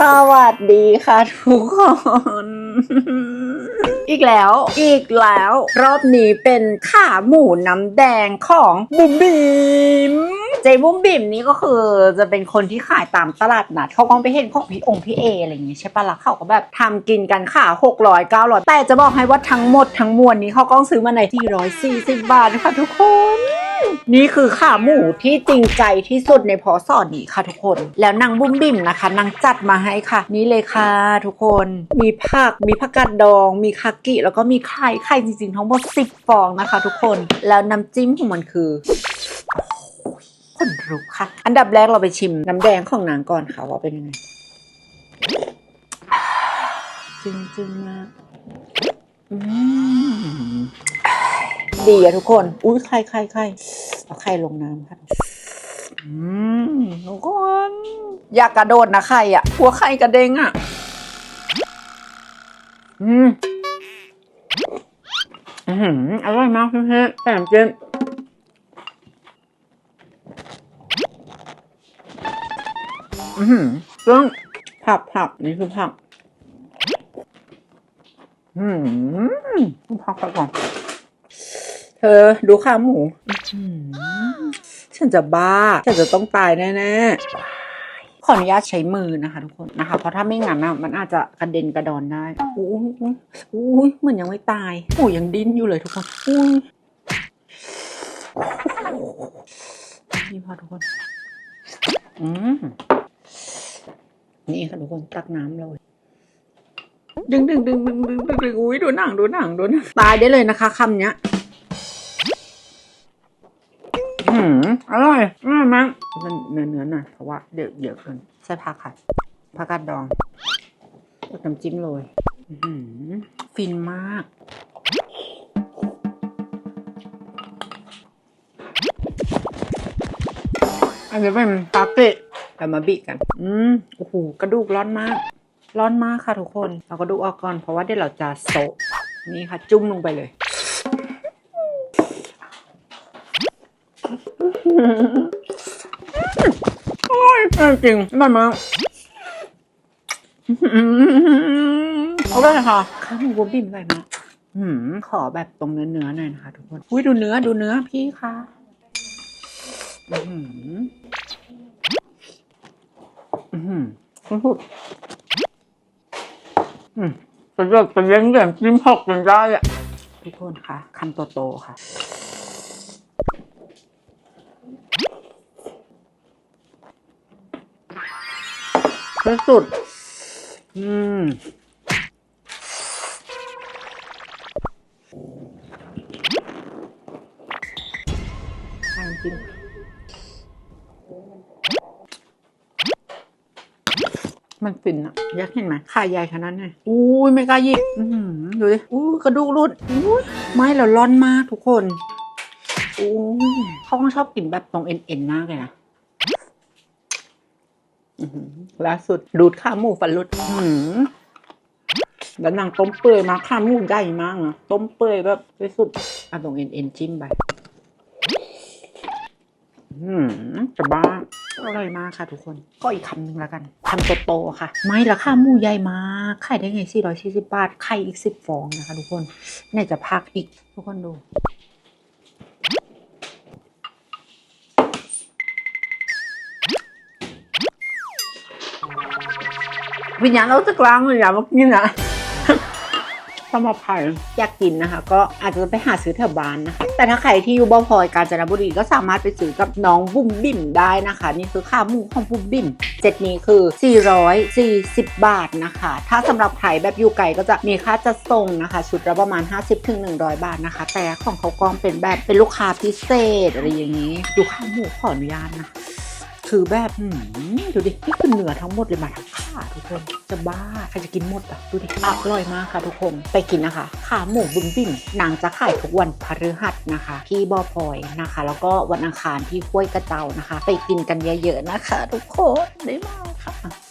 สวัสดีค่ะทุกคน อีกแล้ว อีกแล้ว รอบนี้เป็นขาหมูน้ำแดงของบุ๋มบิมเจบุ๋มบิมนี่ก็คือจะเป็นคนที่ขายตามตลาดนัดเขาก็ไปเห็นของพี่องค์พี่เออะไรอย่างงี้ใช่ปะล่ะเขาก็แบบทำกินกันขา600 900แต่จะบอกให้ว่าทั้งหมดทั้งมวลนี้เขาก็ซื้อมาใน440 บาทนะคะทุกคน นี่คือขาหมูที่จริงใจที่สุดในพอสอนี้ค่ะทุกคน แล้วนางบุ้มบิ่มนะคะนางจัดมาให้ค่ะ นี่เลยค่ะทุกคน มีผักมีผักกาดดอง มีคากิ แล้วก็มีไข่ไข่จริงๆทั้งหมด10ฟองนะคะ ทุกคน แล้วน้ำจิ้มของมันคือโอ้ยคนรู้ค่ะ อันดับแรกเราไปชิมน้ำแดงของนางก่อนค่ะว่าเป็นยังไงจึงจึงๆมากอืม ดีอะทุกคน อุ้ยไข่ไข่ไข่เอาไข่ลงน้ำค่ะอืมทุกคน อยากกระโดดนะไข่อะหัวไข่กระเด้งอะอืมอือหืออร่อยมากเพื่อนๆแต่น้ำจิ้มอือหือซึ่งผักผักนี่คือผัก อืมผักผักก่อนเธ อดูขาหมูอื้อหือฉันจะบ้า ฉันจะต้องตายแน่ๆ ขออนุญาตใช้มือนะคะ ทุกคนนะคะ เพราะถ้าไม่งั้นอะมันอาจจะกระเด็นกระดอนได้อุ้ยอุ้ยอุ้ยเหมือนยังไม่ตายโอ้ยังดิ้นอยู่เลยทุกคนอุ้ยนี่พอทุกคน อืมนี่ค่ะทุกคนตักน้ำเลยดึงดึงดึงดึงดึงดึงดึงอุ้ยดูหนังดูหนังดูหนังตายได้เลยนะคะคำเนี้ย อืมอร่อยอร่อยมากมันเนื้อเนื้อหน่อยเพราะว่าเดี๋ยวเดี๋ยวเกินใส่ผักค่ะผักกาดดองกับน้ำจิ้มโรยอื้อหือฟินมาก อันนี้เป็นปาเกะเอามาบิกัน อืมโอ้โหกระดูกร้อนมาก ร้อนมากค่ะทุกคนเอากระดูกออกก่อนเพราะว่าเดี๋ยวเราจะโซะนี่ค่ะ จุ่มลงไปเลย โอ้ยจริงอร่อยมากโอเคค่ะข้าวหมูบบิ่มอร่อยมากอืมขอแบบตรงเนื้อเนื้อๆหน่อยนะคะทุกคนอุ้ยดูเนื้อดูเนื้อพี่คะอือหืออือหือสุดๆอืมเป็นแบบเป็นเลี้ยงแบบจิ้มหกกันได้อะทุกคนคะคำโตๆค่ะ ที่สุด อืมใช่จริงมันฟินอะอยากเห็นไหมขาใหญ่ขนาดนั้นเลยอุ้ยไม่กล้าหยิบอื้อหือดูดิอุ้ยกระดูกรุดอุ้ยไม่แล้วร้อนมากทุกคนอุ้ยเขาก็ชอบกินแบบตรงเอ็นๆมากเลยนะอื้อหือ ล่าสุดดูดข้าหมูฟันหลุดแล้วนางต้มเปื่อยมากขาหมูใหญ่มากนะต้มเปื่อยแบบที่สุดเอะตรงเอ็นเอ็นจิ้มไปจะบ้าอร่อยมากค่ะทุกคน ก็อีกคำหนึ่งแล้วกันคำโตๆค่ะ ไม่ละขาหมูใหญ่มากขายได้ไง440บาทไข่อีก10ฟองนะคะทุกคน เนี่ยจะพักอีกทุกคนดู วิญญาณเราจะกลางเลยอย่ามากินนะสำหรับใครอยากกินนะคะ ก็อาจจะไปหาซื้อแถวบ้านนะคะ แต่ถ้าใครที่อยู่บ่อพลอยกาญจนบุรีก็สามารถไปซื้อกับน้องบุ้มบิ่มได้นะคะ นี่คือข้าวหมูของบุ้มบิ่มเจ็ดนี้คือ 440 บาทนะคะ ถ้าสำหรับใครแบบอยู่ไกลก็จะมีค่าจัดส่งนะคะ ชุดละประมาณ 50-100 บาทนะคะ แต่ของเขากองเป็นแบบเป็นลูกค้าพิเศษอะไรอย่างนี้ ดูข้าวหมูขออนุญาตนะ คือแบบดูดินี่คือเนื้อทั้งหมดเลยมาทั้งขาทุกคนจะบ้าใครจะกินหมดอะดูดิอร่อยมากค่ะทุกคนไปกินนะคะ ขาหมูบุญบิ่งนางจะขายทุกวันพฤหัสนะคะ ที่บ่อพลอยนะคะ แล้วก็วันอังคารที่ห้วยกระเจ้านะคะ ไปกินกันเยอะๆนะคะ ทุกคนได้มากค่ะ